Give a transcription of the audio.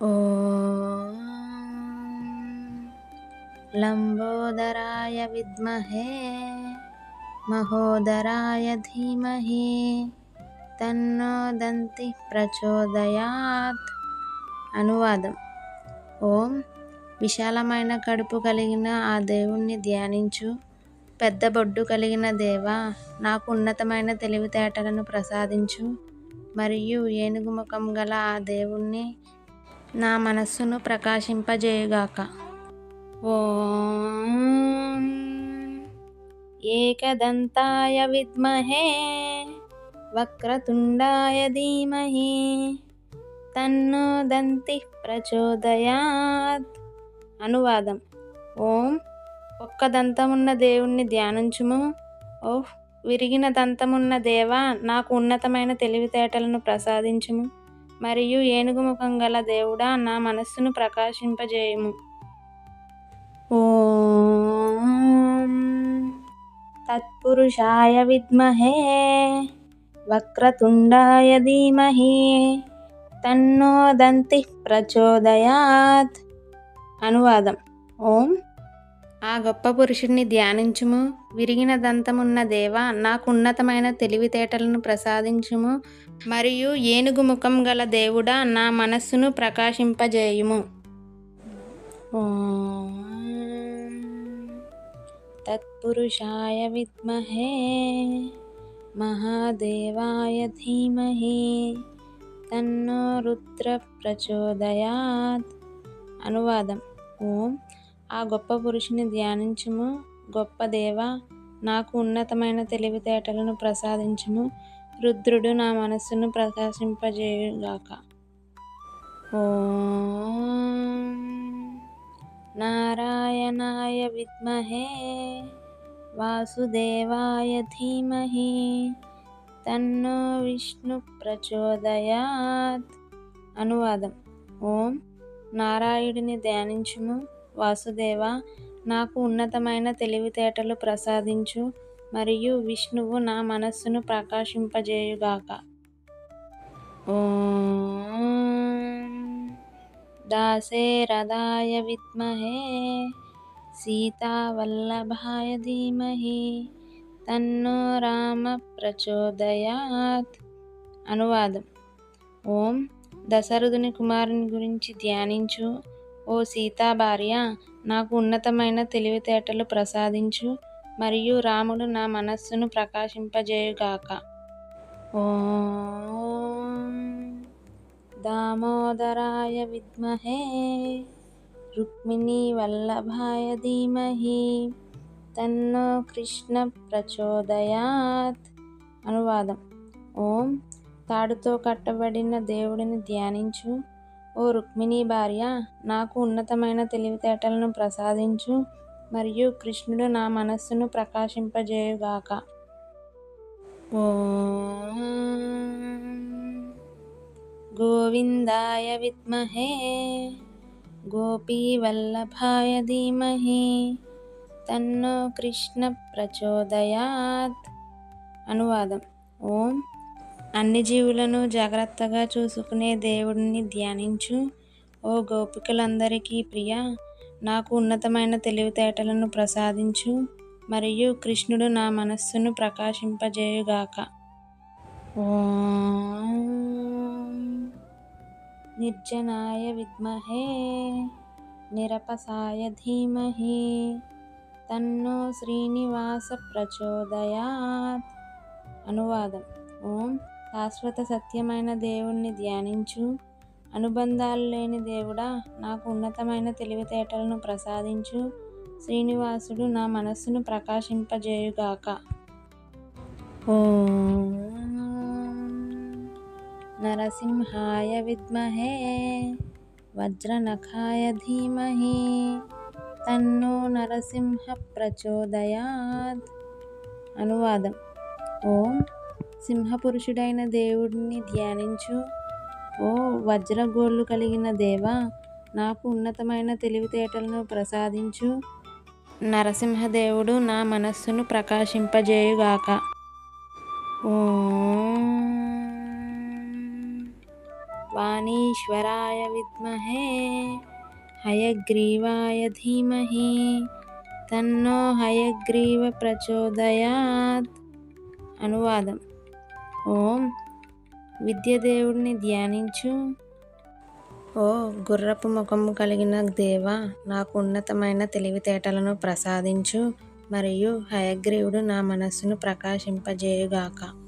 ॐ लम्बोदराय विद्महे మహోదరాయ ధీమహి తన్నో దంతి ప్రచోదయాత్ అనువాదం ఓం విశాలమైన కడుపు కలిగిన ఆ దేవుణ్ణి ధ్యానించు పెద్ద బొడ్డు కలిగిన దేవా నాకు ఉన్నతమైన తెలివితేటలను ప్రసాదించు మరియు ఏనుగు ముఖం గల ఆ దేవుణ్ణి నా మనస్సును ప్రకాశింపజేయుగాక. ఓం ఏకదంతాయ విద్మహే వక్రతుండాయ ధీమహి తన్నో దంతి ప్రచోదయాత్. అనువాదం ఓం ఒక్క దంతమున్న దేవుణ్ణి ధ్యానించుము. ఓహ్ విరిగిన దంతమున్న దేవా నాకు ఉన్నతమైన తెలివితేటలను ప్రసాదించుము. మరియు ఏనుగు ముఖం గల దేవుడా నా మనస్సును ప్రకాశింపజేయము. ఓం తత్పురుషాయ విద్మహే వక్రతుండాయ ధీమహి తన్నో దంతి ప్రచోదయాత్. అనువాదం ఓం ఆ గొప్ప పురుషుణ్ణి ధ్యానించుము. విరిగిన దంతమున్న దేవ నాకు ఉన్నతమైన తెలివితేటలను ప్రసాదించుము. మరియు ఏనుగు ముఖం గల దేవుడా నా మనస్సును ప్రకాశింపజేయుము. తత్పురుషాయ విద్మహే మహాదేవాయ ధీమహి తన్నో రుద్ర ప్రచోదయాత్. అనువాదం ఓం ఆ గొప్ప పురుషుని ధ్యానించుము. గొప్ప దేవ నాకు ఉన్నతమైన తెలివితేటలను ప్రసాదించుము. రుద్రుడు నా మనస్సును ప్రకాశింపజేయుగాక. ఓ నారాయణాయ విద్మహే వాసుదేవాయ ధీమహి తన్నో విష్ణు ప్రచోదయాత్. అనువాదం. ఓం నారాయుడిని ధ్యానించుము. వాసుదేవ నాకు ఉన్నతమైన తెలివితేటలు ప్రసాదించు మరియు విష్ణువు నా మనస్సును ప్రకాశింపజేయుగాక. దాసేరదాయ విద్మహే సీతావల్లభాయ ధీమహి తన్నో రామ ప్రచోదయాత్. అనువాదం ఓం దశరథుని కుమారుని గురించి ధ్యానించు ఓ సీతా భార్య నాకు ఉన్నతమైన తెలివితేటలు ప్రసాదించు మరియు రాముడు నా మనస్సును ప్రకాశింపజేయుగాక. ఓం దామోదరాయ విద్మహే రుక్మిణీ వల్లభాయ ధీమహి తన్నో కృష్ణ ప్రచోదయాత్. అనువాదం. ఓం తాడుతో కట్టబడిన దేవుడిని ధ్యానించు ఓ రుక్మిణీ భార్య నాకు ఉన్నతమైన తెలివితేటలను ప్రసాదించు మరియు కృష్ణుడు నా మనస్సును ప్రకాశింపజేయుగాక. గోవిందాయ విద్మహే గోపీవల్లభాయ ధీమహి తన్నో కృష్ణ ప్రచోదయాత్. అనువాదం ఓం అన్ని జీవులను జాగ్రత్తగా చూసుకునే దేవుడిని ధ్యానించు. ఓ గోపికలందరికీ ప్రియ నాకు ఉన్నతమైన తెలివితేటలను ప్రసాదించు మరియు కృష్ణుడు నా మనస్సును ప్రకాశింపజేయుగాక. నిర్జనాయ విద్మహే నిరపసాయ ధీమహి. తన్నో శ్రీనివాస ప్రచోదయాత్. అనువాదం. ఓం శాశ్వత సత్యమైన దేవుణ్ణి ధ్యానించు. అనుబంధాలు లేని దేవుడా నాకు ఉన్నతమైన తెలివితేటలను ప్రసాదించు. శ్రీనివాసుడు నా మనస్సును ప్రకాశింపజేయుగాక. ఓ నరసింహాయ విద్మహే వజ్రనఖాయ ధీమహి తన్నో నరసింహ ప్రచోదయాత్. అనువాదం ఓం సింహపురుషుడైన దేవుడిని ధ్యానించు. ఓ వజ్రగోళ్ళు కలిగిన దేవ నాకు ఉన్నతమైన తెలివితేటలను ప్రసాదించు. నరసింహదేవుడు నా మనస్సును ప్రకాశింపజేయుగాక. ఓం వాణీశ్వరాయ విద్మహే హయగ్రీవాయ ధీమహి తన్నో హయగ్రీవ ప్రచోదయాత్. అనువాదం ఓం విద్యదేవుడిని ధ్యానించు. ఓ గుర్రపు ముఖము కలిగిన దేవ నాకు ఉన్నతమైన తెలివితేటలను ప్రసాదించు. మరియు హయగ్రీవుడు నా మనస్సును ప్రకాశింపజేయుగాక.